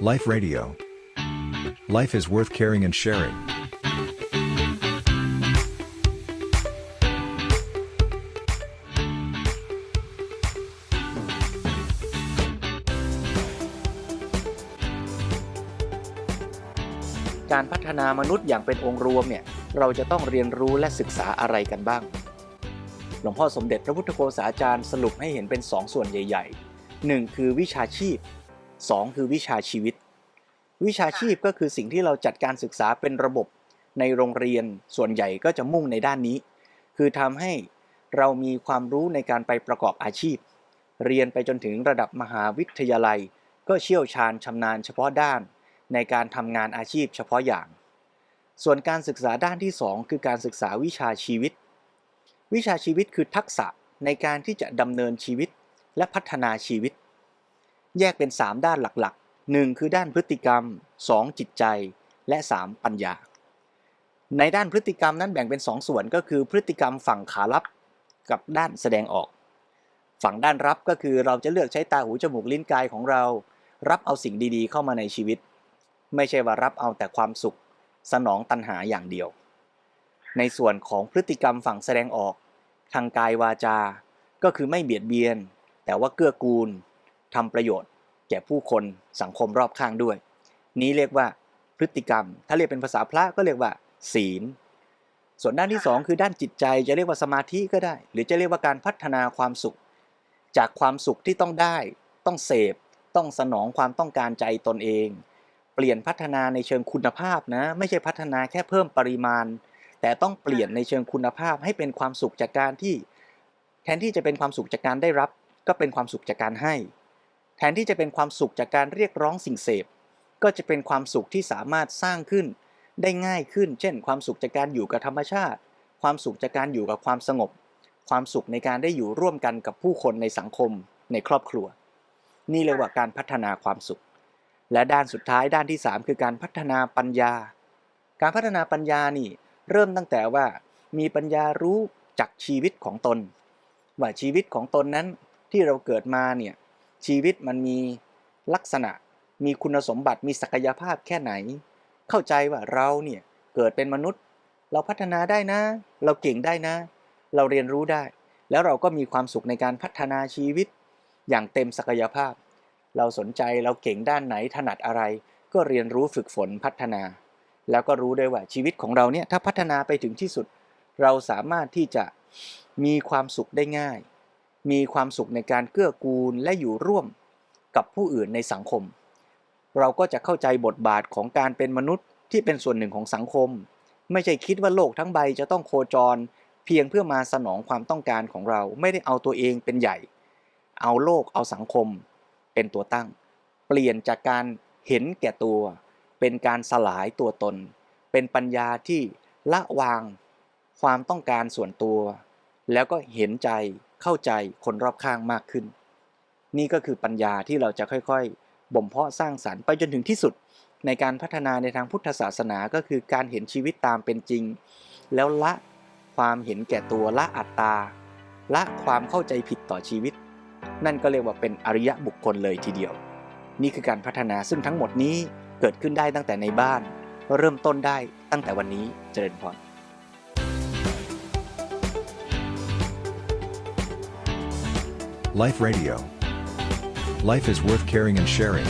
Life Radio. Life is worth caring and sharing. การพัฒนามนุษย์อย่างเป็นองค์รวมเนี่ยเราจะต้องเรียนรู้และศึกษาอะไรกันบ้าง หลวงพ่อสมเด็จพระพุทธโฆษาจารย์สรุปให้เห็นเป็น 2ส่วนใหญ่ๆ 1 คือวิชาชีพ 2 คือวิชาชีวิต วิชาชีพก็คือสิ่งที่เราจัดการศึกษาเป็นระบบในโรงเรียนส่วนใหญ่ก็จะมุ่งในด้านนี้ คือทำให้เรามีความรู้ในการไปประกอบอาชีพ เรียนไปจนถึงระดับมหาวิทยาลัย ก็เชี่ยวชาญชำนาญเฉพาะด้าน ในการทำงานอาชีพเฉพาะอย่าง ส่วนการศึกษาด้านที่ 2 คือการศึกษาวิชาชีวิต วิชาชีวิตคือทักษะในการที่จะดำเนินชีวิตและพัฒนาชีวิต แยกเป็น 3 ด้านหลักๆ 1 คือด้านพฤติกรรม 2 จิตใจ และ 3 ปัญญา ในด้านพฤติกรรมนั้นแบ่งเป็น 2 ส่วนก็คือพฤติกรรมฝั่งขารับกับด้านแสดงออก ฝั่งด้านรับก็คือเราจะเลือกใช้ตาหูจมูกลิ้นกายของเรา รับเอาสิ่งดีๆ เข้ามาในชีวิต ไม่ใช่ว่ารับเอาแต่ความสุข สนองตัณหาอย่างเดียว ในส่วนของพฤติกรรมฝั่งแสดงออก ทางกายวาจา ก็คือไม่เบียดเบียน แต่ว่าเกื้อกูล ทำประโยชน์ แก่ผู้คนสังคมรอบข้างด้วย นี้เรียกว่าพฤติกรรม ถ้าเรียกเป็นภาษาพระก็เรียกว่า ศีล ส่วนด้านที่ 2 คือด้านจิตใจจะเรียกว่าสมาธิก็ได้ หรือจะเรียกว่าการพัฒนาความสุข จากความสุขที่ต้องได้ ต้องเสพ ต้องสนองความต้องการใจตนเอง เปลี่ยนพัฒนาในเชิงคุณภาพนะ ไม่ใช่พัฒนาแค่เพิ่มปริมาณ แต่ต้องเปลี่ยนในเชิงคุณภาพให้เป็นความสุขจากการที่ แทนที่จะเป็นความสุขจากการได้รับ ก็เป็นความสุขจากการให้ แทนที่จะเป็นความสุขจากการเรียกร้องสิ่งเสพ ก็จะเป็นความสุขที่สามารถสร้างขึ้น ได้ง่ายขึ้น เช่น ความสุขจากการอยู่กับธรรมชาติ ความสุขจากการอยู่กับความสงบ ความสุขในการได้อยู่ร่วมกันกับผู้คนในสังคม ในครอบครัว นี่เรียกว่าการพัฒนาความสุข และด้านสุดท้ายด้านที่ 3 คือการพัฒนาปัญญา การพัฒนาปัญญานี่เริ่มตั้งแต่ว่า มีปัญญารู้จักชีวิตของตน ว่าชีวิตของตนนั้นที่เราเกิดมาเนี่ย ชีวิตมันมีลักษณะ มีคุณสมบัติมีศักยภาพแค่ไหน เข้าใจว่าเราเนี่ยเกิดเป็นมนุษย์ เราพัฒนาได้นะ เราเก่งได้นะ เราเรียนรู้ได้ แล้วเราก็มีความสุขในการพัฒนาชีวิต อย่างเต็มศักยภาพ เราสนใจเราเก่งด้านไหนถนัดอะไร ก็เรียนรู้ฝึกฝนพัฒนา แล้วก็รู้ด้วยว่าชีวิตของเราเนี่ยถ้าพัฒนาไปถึงที่สุด เราสามารถที่จะมีความสุขได้ง่าย มีความสุขในการเกื้อกูลและอยู่ร่วมกับผู้อื่นในสังคม เราก็จะเข้าใจบทบาทของการเป็นมนุษย์ที่เป็นส่วนหนึ่งของสังคม ไม่ใช่คิดว่าโลกทั้งใบจะต้องโคจร เพียงเพื่อมาสนองความต้องการของเราไม่ได้เอาตัวเองเป็นใหญ่ เอาโลกเอาสังคม เป็นตัวตั้ง เปลี่ยนจากการเห็นแก่ตัว เป็นการสลายตัวตน เป็นปัญญาที่ละวางความต้องการส่วนตัว แล้วก็เห็นใจ เข้าใจคนรอบข้างมากขึ้น นี่ก็คือปัญญาที่เราจะค่อยๆ บ่มเพาะสร้างสารรค์ไปจนถึงที่สุด ในการพัฒนาในทางพุทธศาสนาก็คือการเห็นชีวิตตามเป็นจริง แล้วละความเห็นแก่ตัวละอัตตา ละความเข้าใจผิดต่อชีวิต นั่นก็เรียกว่าเป็นอริยะบุคคลเลยทีเดียว นี่คือการพัฒนาซึ่งทั้งหมดนี้เกิดขึ้นได้ตั้งแต่ในบ้าน เริ่มต้นได้ตั้งแต่วันนี้เจริญพร Life Radio. Life is worth caring and sharing.